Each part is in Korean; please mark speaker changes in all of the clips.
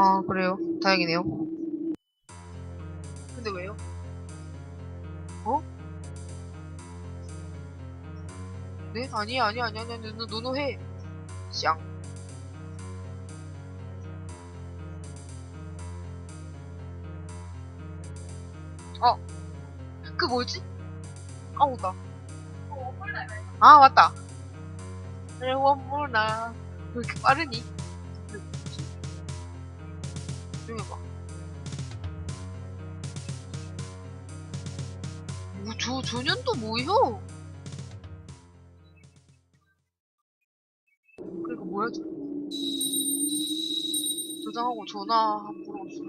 Speaker 1: 아, 그래요. 다행이네요. 근데 왜요? 어? 네? 아니, 아니, 아니, 아니, 아니, 노노해. 쌍. 어. 그 뭐지? 까먹다. 아, 맞다. 네, 원몰나. 왜 이렇게 빠르니? 나중에 뭐, 저, 저년도 뭐요? 그러니까 뭐야, 저. 저장하고 전화 한번 물어봅시다.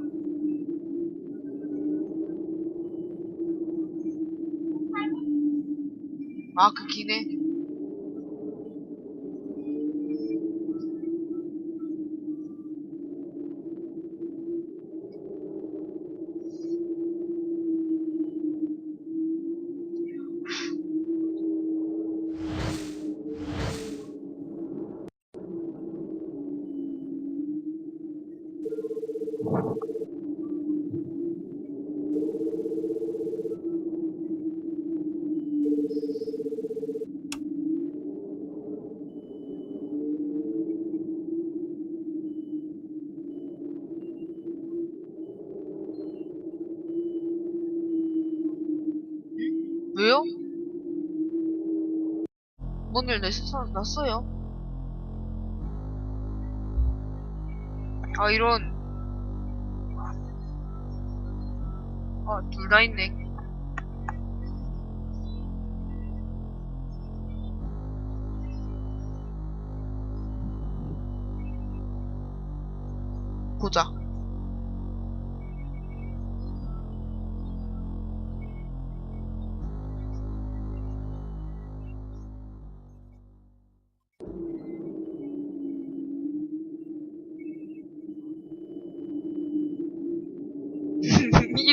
Speaker 1: 아, 그 기네. 왜요? 뭔일 났어요? 아, 이런. 아, 둘 다 있네. 보자.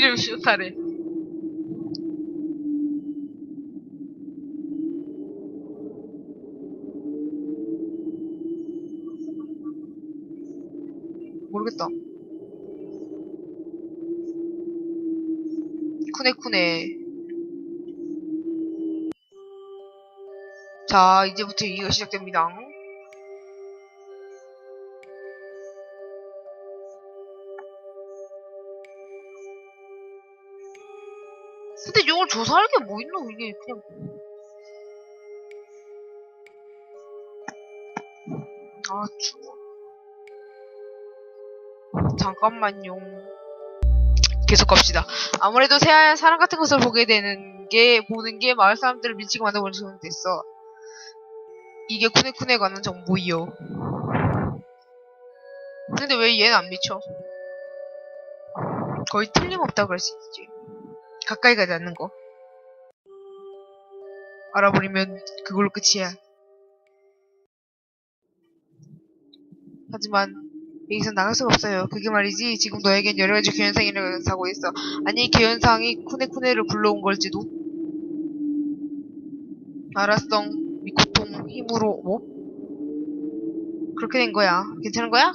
Speaker 1: 이름 쇼타래. 모르겠다. 쿠네쿠네. 자, 이제부터 이가 시작됩니다. 근데 이걸 조사할 게 뭐 있노? 이게 그냥. 아, 추워. 잠깐만요. 계속 갑시다. 아무래도 새하얀 사람 같은 것을 보게 되는 게, 보는 게 마을 사람들을 미치고 만들고 지금 됐어. 이게 쿠네쿠네 관한 정보이요. 근데 왜 얘는 안 미쳐? 거의 틀림없다고 할수 있지. 가까이 가지 않는 거. 알아버리면 그걸로 끝이야. 하지만 여기서 나갈 수가 없어요. 그게 말이지 지금 너에겐 여러 가지 교현상이라고 사고 있어. 아니 교현상이 쿠네쿠네를 불러온 걸지도. 알았성 미코통 힘으로 뭐? 그렇게 된 거야. 괜찮은 거야?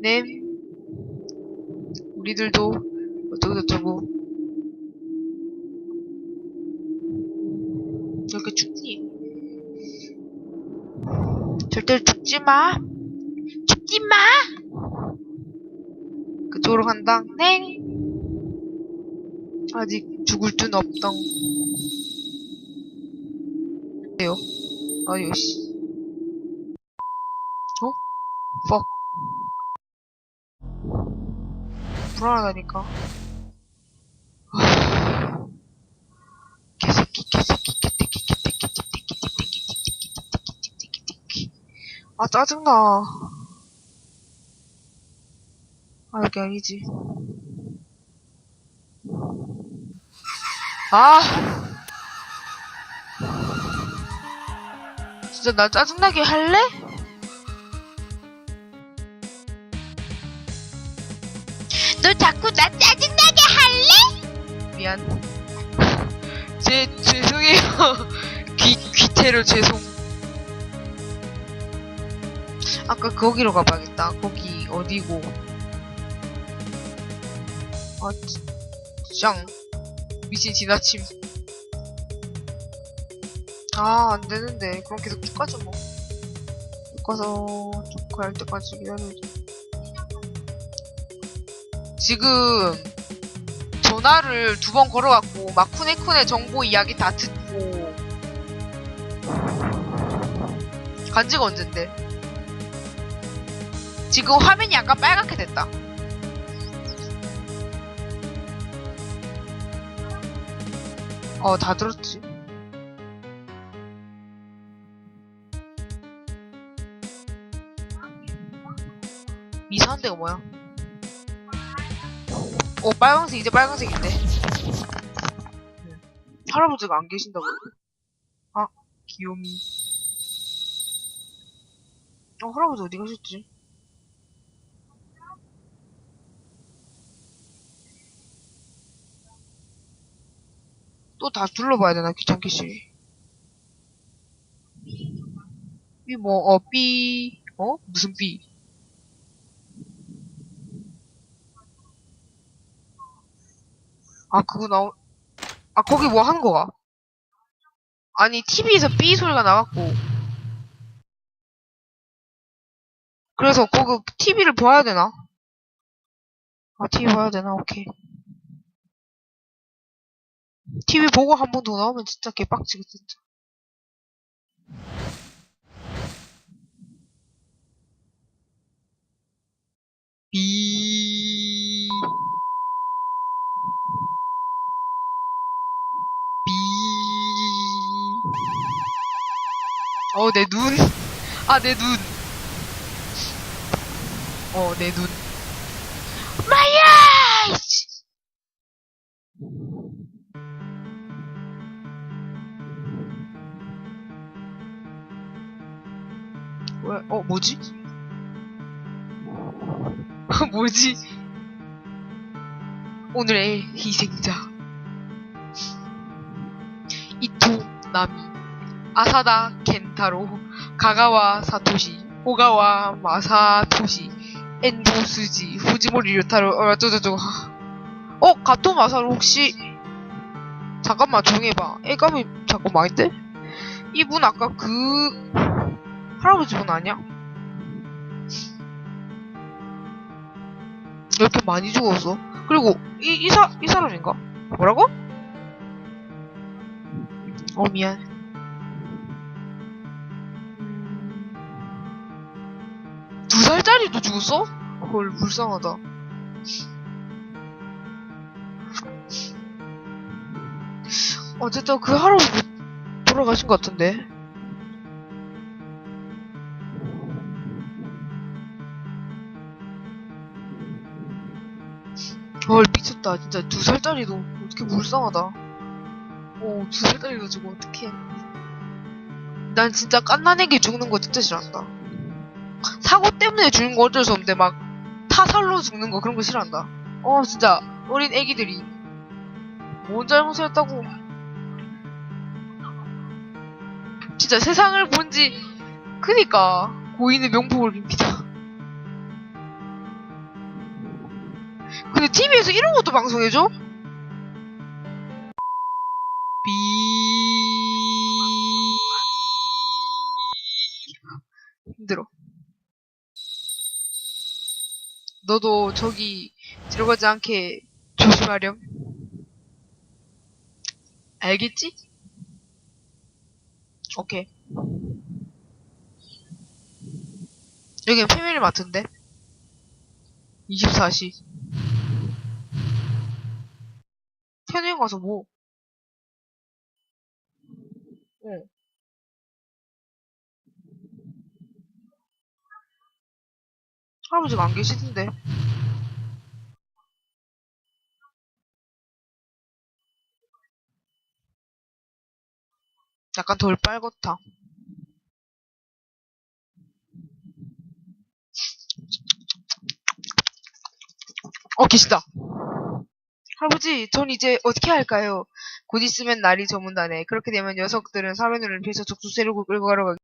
Speaker 1: 네. 우리들도 어쩌고 저쩌고 이렇게 죽니? 절대 죽지 마. 죽지 마. 그쪽으로 간다. 네. 아직 죽을 듯 없덩. 왜요? 아유 씨. 어? 퍽. 불안하다니까. 아 짜증나 아 여기 아니지 아 진짜 나 짜증나게 할래? 너 자꾸 나 짜증나게 할래? 미안 제 죄송해요. 귀 귀태로 죄송. 아까 거기로 가봐야겠다. 거기 어디고? 아, 짱. 미친 지나침. 아, 안 되는데. 그럼 계속 쭉 가죠, 뭐. 쭉 가서 쭉 갈 때까지 기다려야지. 지금 전화를 두 번 걸어갖고 막 쿠네쿠네 정보 이야기 다 듣고 간지가 언젠데? 지금 화면이 약간 빨갛게 됐다. 어, 다 들었지. 이상한 데가 뭐야? 어, 빨강색, 이제 빨강색인데. 응. 할아버지가 안 계신다고. 아, 귀요미. 어, 할아버지 어디 가셨지? 또 다 둘러봐야 되나, 귀찮게 씨. 삐, 뭐, 어, 삐, 어? 무슨 삐? 아, 그거 나오, 아, 거기 뭐 한 거가? 아니, TV에서 삐 소리가 나갖고. 그래서 거기 TV를 봐야 되나? 아, TV 봐야 되나? 오케이. TV 보고 한 번 더 나오면 진짜 개빡치겠 진짜. 삐. 삐. 어, 내 눈. 아, 내 눈. 어, 내 눈. 왜, 어, 뭐지? 뭐지? 오늘의 희생자. 이토 나미, 아사다 켄타로, 가가와 사토시, 호가와 마사토시, 엔도 스지, 후지모리 료타로, 어, 어쩌저쩌고. 어, 가토 마사로 혹시, 잠깐만, 조용히 해봐. 애감이 잠깐만, 아닌데? 이분 아까 그, 할아버지 분 아니야? 왜 이렇게 많이 죽었어? 그리고, 이, 이 사, 이 사람인가? 뭐라고? 어, 미안. 음, 두 살짜리도 죽었어? 헐, 불쌍하다. 어쨌든 그 할아버지 돌아가신 것 같은데. 헐, 미쳤다. 진짜 두 살짜리도 어떻게 불쌍하다. 어, 두 살짜리도 죽어, 어떡해. 난 진짜 깐난애기 죽는 거 진짜 싫어한다. 사고 때문에 죽는 거 어쩔 수 없는데, 막, 타살로 죽는 거 그런 거 싫어한다. 어, 진짜, 어린 애기들이. 뭔 잘못을 했다고. 진짜 세상을 본지, 크니까, 고인의 명복을 빕니다. 근데 TV에서 이런 것도 방송해줘? 삐. 힘들어. 너도 저기 들어가지 않게 조심하렴. 알겠지? 오케이. 여기는 패밀리 마트인데? 24시. 편의점 가서 뭐? 어. 할아버지가 안 계시던데. 약간 덜 빨갛다. 어, 계시다. 할아버지, 전 이제 어떻게 할까요? 곧 있으면 날이 저문다네. 그렇게 되면 녀석들은 사면을 피해서 적수 세력을 끌고 가러 가